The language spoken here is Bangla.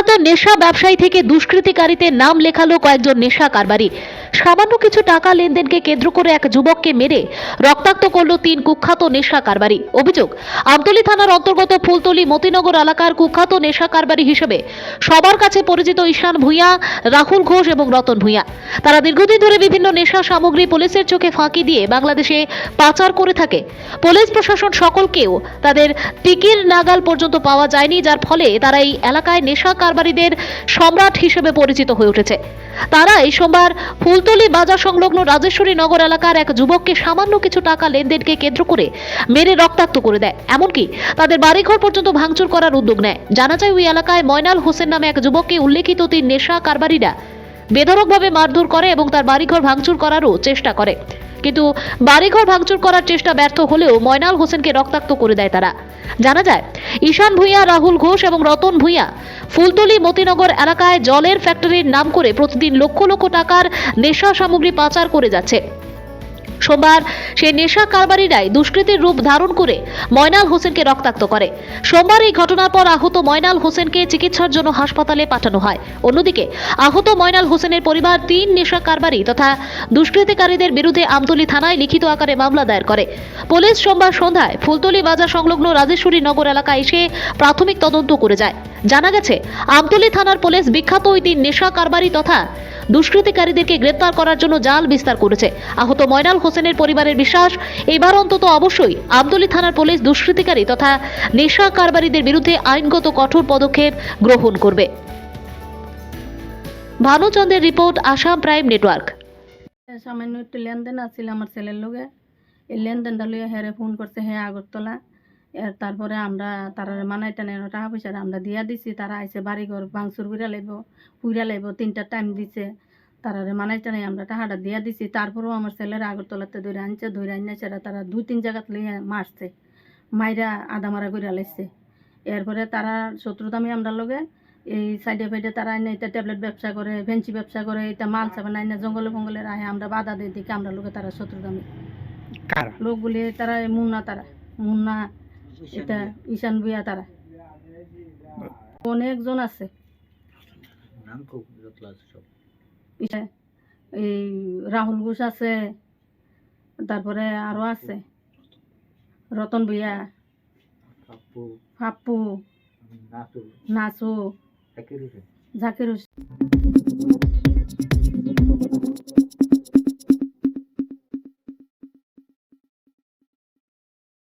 কুখ্যাত নেশা ব্যবসায়ী থেকে দুষ্কৃতিকারীতে নাম লেখালো কয়েকজন নেশা কারবারি। সামান্য কিছু টাকা লেনদেনকে কেন্দ্র করে এক যুবককে মেরে রক্তাক্ত করল তিন কুখ্যাত নেশা কারবারি। অভিযোগ, আমতলী থানার অন্তর্গত ফুলতলি মতিনগর এলাকার কুখ্যাত নেশা কারবারি হিসেবে সবার কাছে পরিচিত ঈশান ভূঁইয়া, রাহুল ঘোষ এবং রতন ভূঁইয়া। তারা দীর্ঘদিন ধরে বিভিন্ন নেশা সামগ্রী পুলিশের চোখে ফাঁকি দিয়ে বাংলাদেশে পাচার করে থাকে। পুলিশ প্রশাসন সকলকেও তাদের টিকির নাগাল পর্যন্ত পাওয়া যায়নি, যার ফলে তারা এই এলাকায় নেশা কারবারিদের সম্রাট হিসেবে পরিচিত হয়ে উঠেছে। তারা এই সোমবার ফুলতলি বাজার সংলগ্ন রাজেশ্বরী নগর এলাকার এক যুবককে সামান্য কিছু টাকা লেনদেনকে কেন্দ্র করে মেরে রক্তাক্ত করে দেয়। এমনকি তাদের বাড়িঘর পর্যন্ত ভাঙচুর করার উদ্যোগ নেয়। জানা যায় ওই এলাকায় ময়নাল হোসেন নামে এক যুবককে উল্লেখিত তিন নেশা কারবারিরা বেধড়কভাবে মারধর করে এবং তার বাড়িঘর ভাঙচুর করারও চেষ্টা করে। কিন্তু বাড়িঘর ভাঙচুর করার চেষ্টা ব্যর্থ হলেও ময়নাল হোসেনকে রক্তাক্ত করে দেয় তারা। জানা যায়, ঈশান ভূঁইয়া, রাহুল ঘোষ এবং রতন ভূঁইয়া ফুলতলি মতিনগর এলাকায় জলের ফ্যাক্টরির নাম করে প্রতিদিন লক্ষ লক্ষ টাকার নেশা সামগ্রী পাচার করে যাচ্ছে। সোমবার সেই নেশা কারবারিরাই দুষ্কৃতির রূপ ধারণ করে ময়নাল হোসেনকে রক্তাক্ত করে। সোমবার এই ঘটনার পর আহত ময়নাল হোসেনকে চিকিৎসার জন্য হাসপাতালে পাঠানো হয়। অন্যদিকে, আহত ময়নাল হোসেনের পরিবার তিন নেশা কারবারি তথা দুষ্কৃতিকারীদের বিরুদ্ধে আমতলী থানায় লিখিত আকারে মামলা দায়ের করে। পুলিশ সোমবার সন্ধ্যায় ফুলতলি বাজার সংলগ্ন রাজেশ্বরী নগর এলাকায় এসে প্রাথমিক তদন্ত করে যায়। জানা গেছে, আমতলী থানার পুলিশ বিখ্যাত ওই তিন নেশা কারবারি তথা দুষ্কৃতিকারীদেরকে গ্রেপ্তার করার জন্য জাল বিস্তার করেছে। আহত ময়নাল হোসেনের পরিবারের বিশ্বাস, এবার অন্তত অবশ্যই আমতলী থানার পুলিশ দুষ্কৃতিকারী তথা নেশা কারবারিদের বিরুদ্ধে আইনগত কঠোর পদক্ষেপ গ্রহণ করবে। ভানুচন্দ্রের রিপোর্ট, আসাম প্রাইম নেটওয়ার্ক। সামান্য একটু লেনদেন আছিল আমার ছেলের লগে। এই লেনদেনটা লইয়া হেরে ফোন করছে হ্যাঁ আগরতলা। এর তারপরে আমরা তারা মানাই টানে টাকা পয়সা আমরা দিয়া দিছি তারা আইসে বাড়িঘর ভাঙচুর কইরা লাইব পুইরা লাইব তিনটা টাইম দিছে। তারারে মানাই টানে আমরা টাকাটা দিয়া দিছি তারপরেও আমার ছেলের আগরতলাতে ধরে আনছে ধরে আনছে সেটা তারা দুই তিন জায়গাত লইয়া মারছে মাইরা আদা মারা কইরা লাইছে। এরপরে তারা শত্রুতামি আমরা লগে এই সাইডে ফাইডে তারা আইনে এটা ট্যাবলেট ব্যবসা করে ভেঞ্চি ব্যবসা করে এটা মাল চাবে না জঙ্গলে ফঙ্গলে রাহে আমরা বাধা দিই দিকে আমরা লোকে তারা শত্রুতামি। লোকগুলি তারা মুন্না তারা মুন্না এটা ঈশান ভুইয়া তারা। অনেকজন আছে। এই রাহুল ঘোষ আছে তারপরে আরও আছে। রতন ভুইয়া ফাপ্পু নাচু জাকির হোসেন।